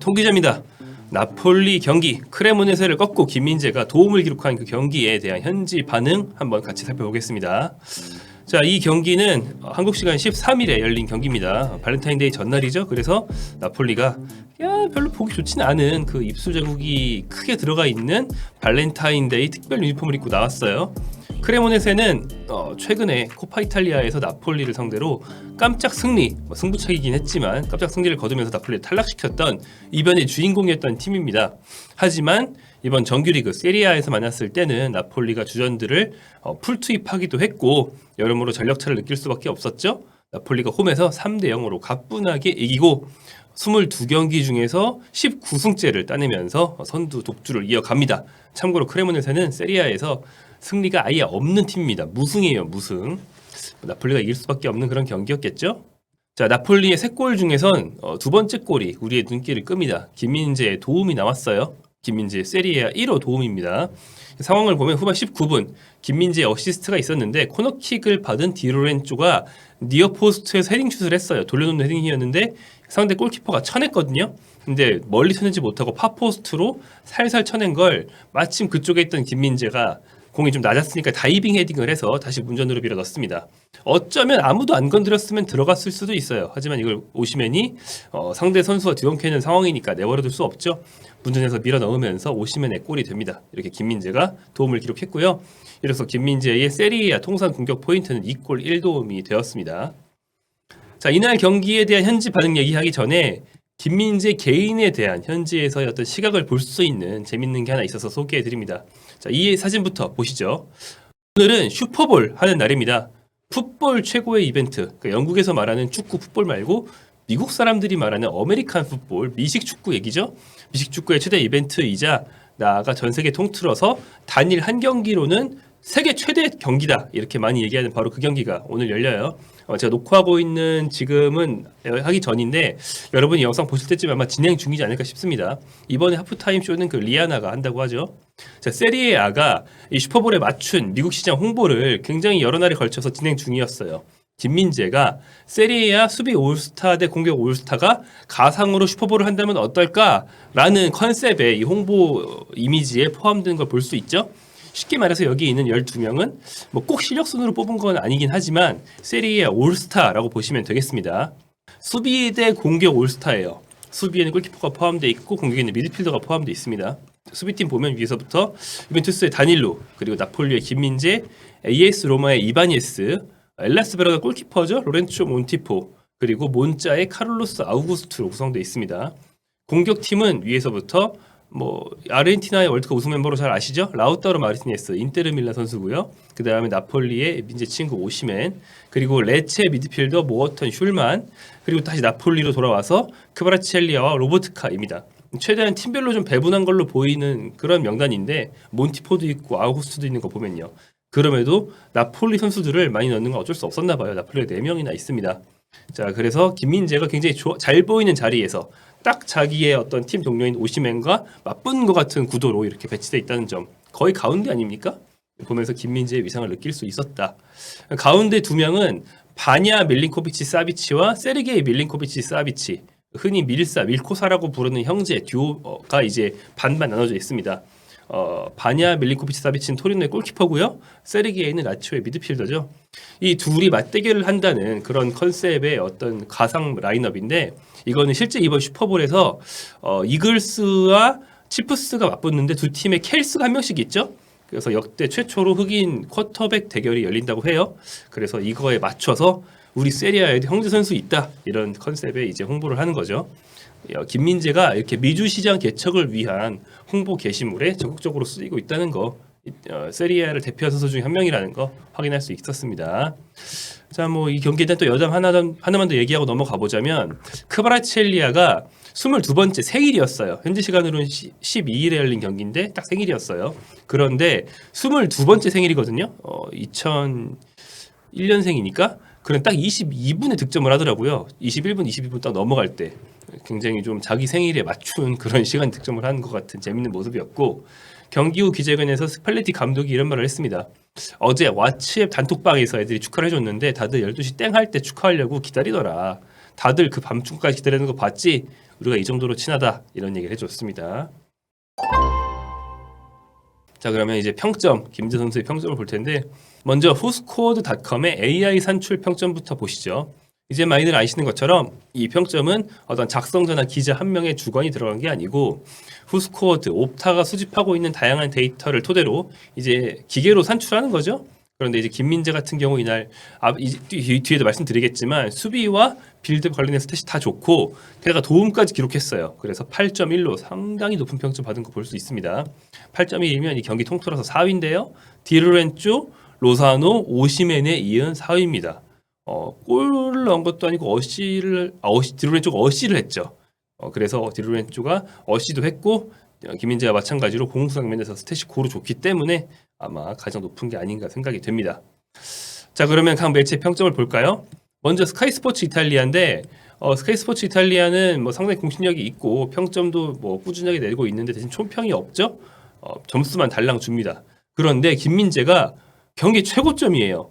통기자입니다. 나폴리 경기 크레모네세를 꺾고 김민재가 도움을 기록한 그 경기에 대한 현지 반응 한번 같이 살펴보겠습니다. 자, 이 경기는 한국 시간 13일에 열린 경기입니다. 발렌타인데이 전날이죠. 그래서 나폴리가 야, 별로 보기 좋지는 않은 그 입술 자국이 크게 들어가 있는 발렌타인데이 특별 유니폼을 입고 나왔어요. 크레모네세는 어, 최근에 코파 이탈리아에서 나폴리를 상대로 깜짝 승리, 뭐 승부차기긴 했지만 깜짝 승리를 거두면서 나폴리를 탈락시켰던 이변의 주인공이었던 팀입니다. 하지만 이번 정규리그 세리아에서 만났을 때는 나폴리가 주전들을 어, 풀 투입하기도 했고 여러모로 전력차를 느낄 수밖에 없었죠. 나폴리가 홈에서 3대 0으로 가뿐하게 이기고 22경기 중에서 19승째를 따내면서 선두 독주를 이어갑니다. 참고로 크레모네세는 세리아에서 승리가 아예 없는 팀입니다. 무승이에요, 무승. 나폴리가 이길 수밖에 없는 그런 경기였겠죠. 자, 나폴리의 세 골 중에선 어, 두 번째 골이 우리의 눈길을 끕니다. 김민재의 도움이 나왔어요. 김민재 세리아 1호 도움입니다. 상황을 보면 후반 19분 김민재의 어시스트가 있었는데 코너킥을 받은 디로렌조가 니어 포스트에서 헤딩슛을 했어요. 돌려놓는 헤딩이었는데 상대 골키퍼가 쳐냈거든요. 근데 멀리 쳐내지 못하고 파포스트로 살살 쳐낸 걸 마침 그쪽에 있던 김민재가 공이 좀 낮았으니까 다이빙 헤딩을 해서 다시 문전으로 밀어 넣습니다. 어쩌면 아무도 안 건드렸으면 들어갔을 수도 있어요. 하지만 이걸 오시맨이 어, 상대 선수가 뒤엉켜 있는 상황이니까 내버려둘 수 없죠. 문전에서 밀어 넣으면서 오시맨의 골이 됩니다. 이렇게 김민재가 도움을 기록했고요. 이로써 김민재의 세리아 통산 공격 포인트는 2골 1도움이 되었습니다. 자 이날 경기에 대한 현지 반응 얘기하기 전에 김민재 개인에 대한 현지에서의 어떤 시각을 볼 수 있는 재밌는 게 하나 있어서 소개해 드립니다. 자, 이 사진부터 보시죠. 오늘은 슈퍼볼 하는 날입니다. 풋볼 최고의 이벤트. 그러니까 영국에서 말하는 축구 풋볼 말고 미국 사람들이 말하는 아메리칸 풋볼, 미식 축구 얘기죠. 미식 축구의 최대 이벤트이자 나아가 전 세계 통틀어서 단일 한 경기로는 세계 최대 경기다 이렇게 많이 얘기하는 바로 그 경기가 오늘 열려요. 어, 제가 녹화하고 있는 지금은 하기 전인데 여러분이 영상 보실 때쯤 아마 진행 중이지 않을까 싶습니다. 이번에 하프타임 쇼는 그 리아나가 한다고 하죠. 자, 세리에아가 이 슈퍼볼에 맞춘 미국 시장 홍보를 굉장히 여러 날에 걸쳐서 진행 중이었어요. 김민재가 세리에아 수비 올스타 대 공격 올스타가 가상으로 슈퍼볼을 한다면 어떨까라는 컨셉의 이 홍보 이미지에 포함된 걸 볼 수 있죠. 쉽게 말해서 여기 있는 12명은 뭐 꼭 실력 순으로 뽑은 건 아니긴 하지만 세리에 올스타라고 보시면 되겠습니다. 수비 대 공격 올스타예요. 수비에는 골키퍼가 포함되어 있고 공격에는 미드필더가 포함되어 있습니다. 수비팀 보면 위에서부터 유벤투스의 다닐로 그리고 나폴리의 김민재, AS 로마의 이바니에스, 엘라스 베라가 골키퍼죠. 로렌초 몬티포 그리고 몬자의 카를로스 아우구스트로 구성되어 있습니다. 공격팀은 위에서부터 뭐 아르헨티나의 월드컵 우승 멤버로 잘 아시죠? 라우타로 마르티네스, 인테르 밀란 선수고요. 그 다음에 나폴리의 민재 친구 오시멘, 그리고 레체 미드필더 모어턴 슐만, 그리고 다시 나폴리로 돌아와서 크바라첼리아와 로버트카입니다. 최대한 팀별로 좀 배분한 걸로 보이는 그런 명단인데 몬티포도 있고 아우구스트도 있는 거 보면요. 그럼에도 나폴리 선수들을 많이 넣는 건 어쩔 수 없었나 봐요. 나폴리가 4명이나 있습니다. 자, 그래서 김민재가 굉장히 좋아- 잘 보이는 자리에서 딱 자기의 어떤 팀 동료인 오시맨과 맞붙는 것 같은 구도로 이렇게 배치돼 있다는 점 거의 가운데 아닙니까? 보면서 김민재의 위상을 느낄 수 있었다. 가운데 두 명은 바냐 밀린코비치 사비치와 세르게이 밀린코비치 사비치 흔히 밀사 밀코사라고 부르는 형제 듀오가 이제 반반 나눠져 있습니다. 어, 바냐 밀린코비치 사비치는 토리노의 골키퍼고요. 세르게이는 라치오의 미드필더죠. 이 둘이 맞대결을 한다는 그런 컨셉의 어떤 가상 라인업인데 이거는 실제 이번 슈퍼볼에서 어, 이글스와 치프스가 맞붙는데 두 팀에 켈스가 한 명씩 있죠. 그래서 역대 최초로 흑인 쿼터백 대결이 열린다고 해요. 그래서 이거에 맞춰서 우리 세리아에도 형제 선수 있다 이런 컨셉에 이제 홍보를 하는 거죠. 어, 김민재가 이렇게 미주 시장 개척을 위한 홍보 게시물에 적극적으로 쓰이고 있다는 거, 이- 어, 세리아를 대표한 선수 중에 한 명이라는 거 확인할 수 있었습니다. 자, 뭐 이 경기에 대한 또 여담 하나 하나만 더 얘기하고 넘어가 보자면 크바라첼리아가 22번째 생일이었어요. 현지 시간으로는 12일에 열린 경기인데 딱 생일이었어요. 그런데 22번째 생일이거든요. 어, 2001년생이니까 그는 딱 22분에 득점을 하더라고요. 21분, 22분 딱 넘어갈 때 굉장히 좀 자기 생일에 맞춘 그런 시간 득점을 하는 것 같은 재밌는 모습이었고 경기 후 기자회견에서 스팔레티 감독이 이런 말을 했습니다. 어제 왓츠앱 단톡방에서 애들이 축하를 해줬는데 다들 12시 땡 할 때 축하하려고 기다리더라. 다들 그 밤중까지 기다리는 거 봤지? 우리가 이 정도로 친하다 이런 얘기를 해줬습니다. 자 그러면 이제 평점 김재 선수의 평점을 볼 텐데 먼저 후스코어드닷컴의 AI 산출 평점부터 보시죠. 이제 많이들 아시는 것처럼 이 평점은 어떤 작성자나 기자 한 명의 주관이 들어간 게 아니고 후스코어드 옵타가 수집하고 있는 다양한 데이터를 토대로 이제 기계로 산출하는 거죠. 그런데 이제 김민재 같은 경우 이날 아, 이, 뒤- 뒤에도 말씀드리겠지만 수비와 빌드 관련해서 스탯이 다 좋고 게다가 도움까지 기록했어요. 그래서 8.1로 상당히 높은 평점 받은 거 볼 수 있습니다. 8.1이면 이 경기 통틀어서 4위인데요. 디르렌조, 로사노, 오시멘에 이은 4위입니다. 어, 골을 넣은 것도 아니고 어시를 아, 어시 디르렌조가 어시를 했죠. 어, 그래서 디르렌조가 어시도 했고 어, 김민재와 마찬가지로 공수장면에서 스탯이 고루 좋기 때문에 아마 가장 높은 게 아닌가 생각이 됩니다. 자 그러면 각 매체 평점을 볼까요? 먼저 스카이 스포츠 이탈리아인데 어, 스카이 스포츠 이탈리아는 뭐 상당히 공신력이 있고 평점도 뭐 꾸준하게 내고 있는데 대신 총평이 없죠. 어, 점수만 달랑 줍니다. 그런데 김민재가 경기 최고점이에요.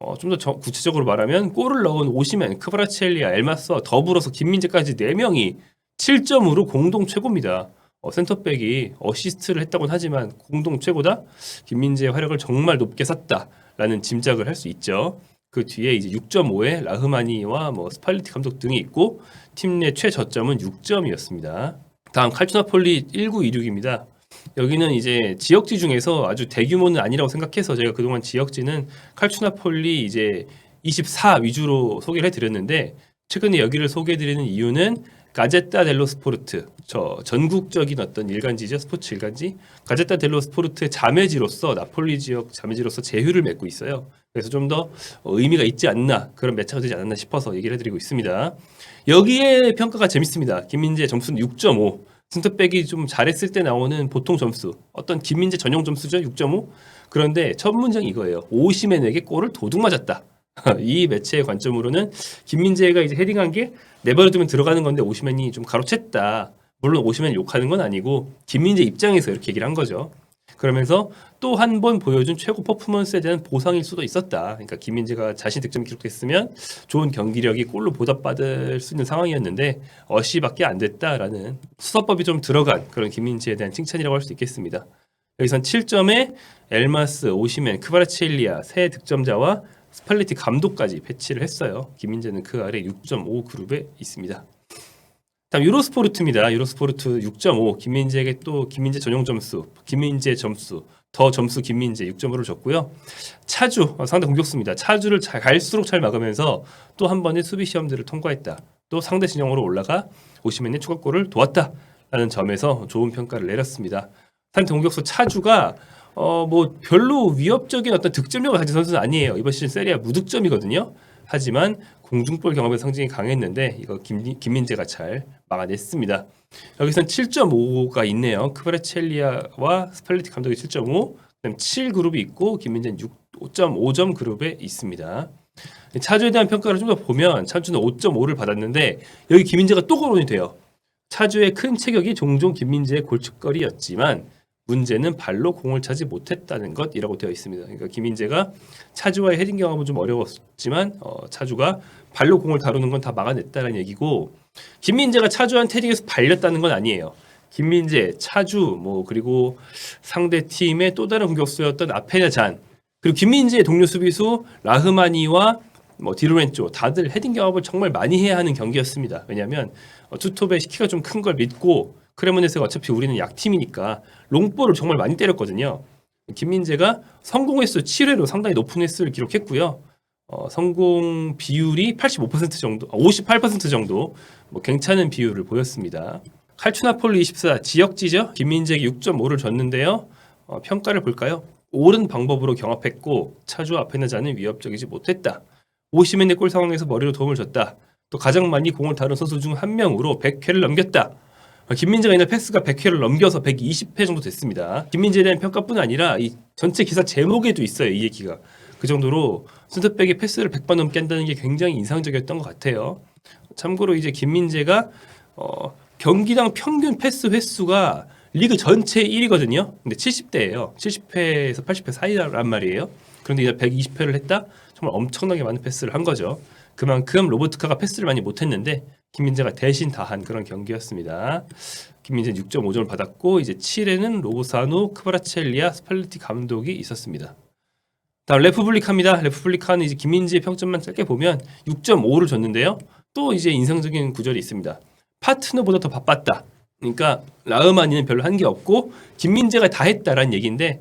어, 좀 더 구체적으로 말하면 골을 넣은 오시멘, 크바라첼리아, 엘마스와 더불어서 김민재까지 4명이 7점으로 공동 최고입니다. 어, 센터백이 어시스트를 했다고는 하지만 공동 최고다. 김민재의 활약을 정말 높게 샀다라는 짐작을 할 수 있죠. 그 뒤에 이제 6.5에 라흐마니와 뭐 스팔리티 감독 등이 있고 팀 내 최저점은 6점이었습니다. 다음 칼투나폴리 1926입니다. 여기는 이제 지역지 중에서 아주 대규모는 아니라고 생각해서 제가 그동안 지역지는 칼투나폴리 이제 24 위주로 소개를 해드렸는데 최근에 여기를 소개해드리는 이유는 가제타 델로 스포르트 저 전국적인 어떤 일간지죠 스포츠 일간지 가제타 델로 스포르트의 자매지로서 나폴리 지역 자매지로서 제휴를 맺고 있어요. 그래서 좀 더 의미가 있지 않나 그런 매체가 되지 않았나 싶어서 얘기를 해드리고 있습니다. 여기에 평가가 재밌습니다. 김민재 점수는 6.5. 센터백이 좀 잘했을 때 나오는 보통 점수 어떤 김민재 전용 점수죠 6.5 그런데 첫 문장이 이거예요 오시맨에게 골을 도둑 맞았다 이 매체의 관점으로는 김민재가 이제 헤딩한 게 내버려두면 들어가는 건데 오시맨이 좀 가로챘다 물론 오시맨 욕하는 건 아니고 김민재 입장에서 이렇게 얘기를 한 거죠 그러면서 또 한 번 보여준 최고 퍼포먼스에 대한 보상일 수도 있었다. 그러니까 김민재가 자신 득점 기록됐으면 좋은 경기력이 골로 보답받을 수 있는 상황이었는데 어시밖에 안 됐다라는 수사법이 좀 들어간 그런 김민재에 대한 칭찬이라고 할 수 있겠습니다. 여기선 7점에 엘마스, 오시멘, 크바라첼리아 세 득점자와 스팔레티 감독까지 배치를 했어요. 김민재는 그 아래 6.5 그룹에 있습니다. 다음 유로스포르트입니다. 유로스포르트 6.5 김민재에게 또 김민재 전용 점수, 김민재 점수, 더 점수 김민재 6.5를 줬고요. 차주 어, 상대 공격수입니다. 차주를 잘, 갈수록 잘 막으면서 또 한 번의 수비 시험들을 통과했다. 또 상대 진영으로 올라가 오시멘의 추가골을 도왔다라는 점에서 좋은 평가를 내렸습니다. 상대 공격수 차주가 어 뭐 별로 위협적인 어떤 득점력을 가진 선수는 아니에요. 이번 시즌 세리아 무득점이거든요. 하지만 공중볼 경험의 상징이 강했는데 이거 김, 김민재가 잘 막아냈습니다. 여기선 7.5가 있네요. 크브레첼리아와 스팔리티 감독이 7.5, 그다음 7 그룹이 있고 김민재는 6, 5.5점 그룹에 있습니다. 차주에 대한 평가를 좀 더 보면 차주는 5.5를 받았는데 여기 김민재가 또 거론이 돼요. 차주의 큰 체격이 종종 김민재의 골칫거리였지만 문제는 발로 공을 차지 못했다는 것이라고 되어 있습니다. 그러니까 김민재가 차주와의 헤딩 경험은 좀 어려웠지만 어, 차주가 발로 공을 다루는 건 다 막아냈다는 얘기고 김민재가 차주한 헤딩에서 발렸다는 건 아니에요. 김민재, 차주 뭐 그리고 상대 팀의 또 다른 공격수였던 아페냐 잔 그리고 김민재의 동료 수비수 라흐마니와 뭐 디로렌조 다들 헤딩 경험을 정말 많이 해야 하는 경기였습니다. 왜냐하면 어, 투톱의 키가 좀 큰 걸 믿고 크레모네스가 어차피 우리는 약팀이니까 롱볼을 정말 많이 때렸거든요. 김민재가 성공 횟수 7회로 상당히 높은 횟수를 기록했고요. 어, 성공 비율이 85% 정도, 아, 58% 정도 뭐 괜찮은 비율을 보였습니다. 칼추나폴리 24 지역지죠. 김민재에게 6.5를 줬는데요. 어, 평가를 볼까요? 옳은 방법으로 경합했고 차주 앞에는 자는 위협적이지 못했다. 오시멘의 골 상황에서 머리로 도움을 줬다. 또 가장 많이 공을 다룬 선수 중 한 명으로 100회를 넘겼다. 어, 김민재가 이날 패스가 100회를 넘겨서 120회 정도 됐습니다. 김민재에 대한 평가뿐 아니라 이 전체 기사 제목에도 있어요. 이 얘기가. 그 정도로 센터백의 패스를 100번 넘게 한다는 게 굉장히 인상적이었던 것 같아요. 참고로 이제 김민재가 어, 경기당 평균 패스 횟수가 리그 전체 1위거든요. 근데 70대예요. 70회에서 80회 사이란 말이에요. 그런데 이날 120회를 했다? 정말 엄청나게 많은 패스를 한 거죠. 그만큼 로보트카가 패스를 많이 못했는데 김민재가 대신 다 한 그런 경기였습니다. 김민재 6.5점을 받았고 이제 7회는 로보사노, 크바라첼리아, 스팔레티 감독이 있었습니다. 다음 레프블리카입니다. 레프블리카는 이제 김민재 평점만 짧게 보면 6.5를 줬는데요. 또 이제 인상적인 구절이 있습니다. 파트너보다 더 바빴다. 그러니까 라흐마니는 별로 한 게 없고 김민재가 다 했다라는 얘기인데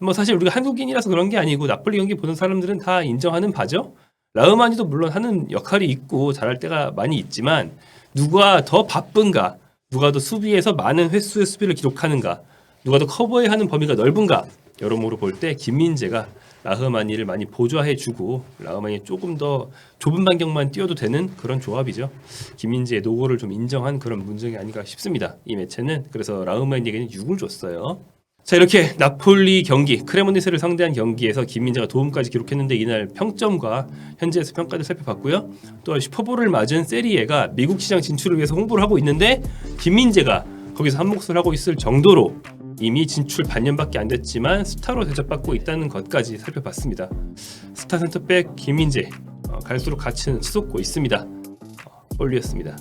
뭐 사실 우리가 한국인이라서 그런 게 아니고 나폴리 경기 보는 사람들은 다 인정하는 바죠. 라흐마니도 물론 하는 역할이 있고 잘할 때가 많이 있지만 누가 더 바쁜가, 누가 더 수비에서 많은 횟수의 수비를 기록하는가, 누가 더 커버해야 하는 범위가 넓은가 여러모로 볼 때 김민재가 라흐마니를 많이 보좌해주고 라흐마니 조금 더 좁은 반경만 뛰어도 되는 그런 조합이죠. 김민재의 노고를 좀 인정한 그런 문장이 아닌가 싶습니다. 이 매체는 그래서 라흐마니에게는 6을 줬어요. 자 이렇게 나폴리 경기 크레모니세를 상대한 경기에서 김민재가 도움까지 기록했는데 이날 평점과 현지에서 평가를 살펴봤고요. 또 슈퍼볼을 맞은 세리에가 미국 시장 진출을 위해서 홍보를 하고 있는데 김민재가 거기서 한 몫을 하고 있을 정도로 이미 진출 반년밖에 안 됐지만 스타로 대접받고 있다는 것까지 살펴봤습니다. 스타 센터백 김민재 어, 갈수록 가치는 치솟고 있습니다. 어, 홀리였습니다.